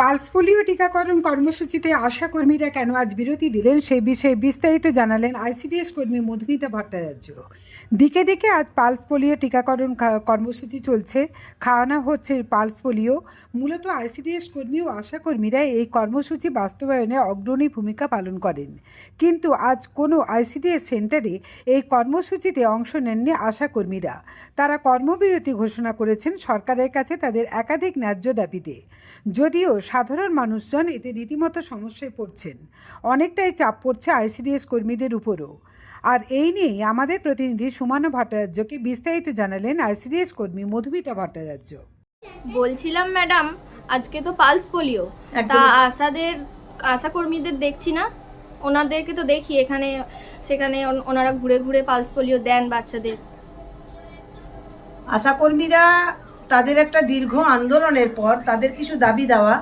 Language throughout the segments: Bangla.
পালস পোলিও টিকাকরণ কর্মসূচিতে আশা কর্মীরা কেন আজ বিরতি দিলেন সেই বিষয়ে বিস্তারিত জানালেন আইসিডিএস কর্মী মধুমিতা ভট্টাচার্য। দিকে দিকে আজ পালস পোলিও টিকাকরণ কর্মসূচি চলছে। খাওয়ানো হচ্ছে পালস পোলিও। মূলত আইসিডিএস কর্মী ও আশা কর্মীরা এই কর্মসূচি বাস্তবায়নে অগ্রণী ভূমিকা পালন করেন। কিন্তু আজ কোনো আইসিডিএস সেন্টারে এই কর্মসূচিতে অংশ নেননি আশা কর্মীরা। তারা কর্মবিরতি ঘোষণা করেছেন সরকারের কাছে তাদের একাধিক ন্যায্য দাবিতে। যদিও সাধারণ মানুষজন এতে রীতিমতো সমস্যায় পড়ছেন। অনেকটাই চাপ পড়ছে আইসিডিএস কর্মীদের উপরও। আর এই নিয়েই আমাদের প্রতিনিধি সুমানা ভট্টাচার্যকে বিস্তারিত জানালেন আইসিডিএস কর্মী মধুমিতা ভট্টাচার্য। বলছিলাম ম্যাডাম আজকে তো পালস পোলিও। তা। আশাদের আশা কর্মীদের দেখছি না? ওনাদেরকে তো দেখি এখানে সেখানে ওনারা ঘুরে ঘুরে পালস পোলিও দেন বাচ্চাদের। আশাকর্মীরা তাদের একটা দীর্ঘ আন্দোলনের পর তাদের কিছু দাবি দেওয়া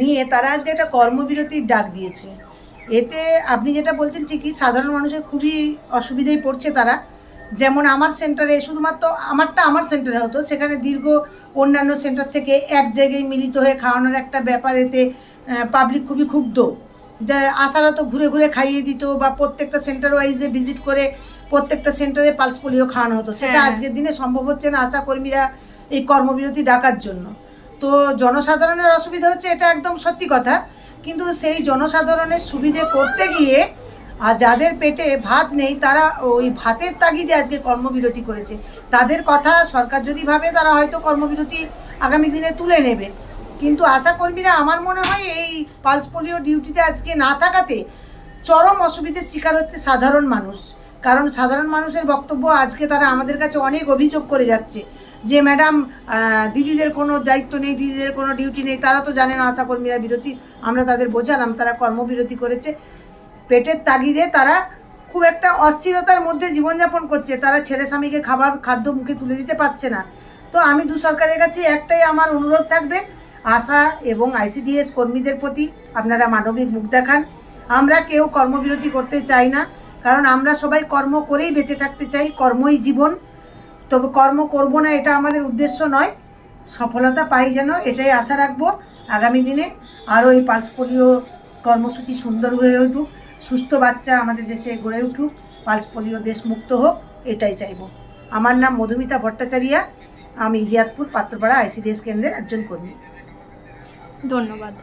নিয়ে তারা আজকে একটা কর্মবিরতির ডাক দিয়েছে। এতে আপনি যেটা বলছেন ঠিকই সাধারণ মানুষের খুবই অসুবিধায় পড়ছে তারা। যেমন আমার সেন্টারে শুধুমাত্র আমারটা আমার সেন্টারে হতো সেখানে দীর্ঘ অন্যান্য সেন্টার থেকে এক জায়গায় মিলিত হয়ে খাওয়ানোর একটা ব্যাপার এতে পাবলিক খুবই ক্ষুব্ধ। যা আশারা তো ঘুরে ঘুরে খাইয়ে দিত বা প্রত্যেকটা সেন্টার ওয়াইজে ভিজিট করে প্রত্যেকটা সেন্টারে পালস পোলিও খাওয়ানো হতো। সেটা হ্যাঁ। আজকের দিনে সম্ভব হচ্ছে না আশা কর্মীরা এই কর্মবিরতি ডাকার জন্য। তো জনসাধারণের অসুবিধা হচ্ছে, এটা একদম সত্যি কথা। কিন্তু সেই জনসাধারণের সুবিধে করতে গিয়ে, আর যাদের পেটে ভাত নেই, তারা ওই ভাতের তাগিদে আজকে কর্মবিরতি করেছে। তাদের কথা সরকার যদি ভাবে, তারা হয়তো কর্মবিরতি আগামী দিনে তুলে নেবে। কিন্তু আশা কর্মীরা, আমার মনে হয় এই পালস পোলিও ডিউটিতে আজকে না থাকাতে চরম অসুবিধার শিকার হচ্ছে সাধারণ মানুষ। কারণ সাধারণ মানুষের বক্তব্য আজকে তারা আমাদের কাছে অনেক অভিযোগ করে যাচ্ছে। যে ম্যাডাম দিদিদের কোনো দায়িত্ব নেই, দিদিদের কোনো ডিউটি নেই, তারা তো জানে না আশাকর্মীরা বিরতি আমরা তাদের বোঝালাম, তারা কর্মবিরতি করেছে। পেটের তাগিদে তারা খুব একটা অস্থিরতার মধ্যে জীবনযাপন করছে। তারা ছেলে স্বামীকে খাবার, খাদ্য মুখে তুলে দিতে পারছে না। তো আমি দু সরকারের কাছে একটাই আমার অনুরোধ থাকবে, আশা এবং আইসিডিএস কর্মীদের প্রতি আপনারা মানবিক মুখ দেখান। আমরা কেউ কর্মবিরতি করতে চাই না। কারণ আমরা সবাই কর্ম করেই বেঁচে থাকতে চাই, কর্মই জীবন। তবে কর্ম করব না, এটা আমাদের উদ্দেশ্য নয়। সফলতা পাই যেন, এটাই আশা রাখব। আগামী দিনে আরও এই পালস পোলিও কর্মসূচি সুন্দর হয়ে উঠুক, সুস্থ বাচ্চা আমাদের দেশে গড়ে উঠুক, পালস পোলিও দেশ মুক্ত হোক, এটাই চাইব। আমার নাম মধুমিতা ভট্টাচারিয়া, আমি ইয়াদপুর পাত্রপাড়া আইসিডিএস কেন্দ্রের একজন কর্মী। ধন্যবাদ।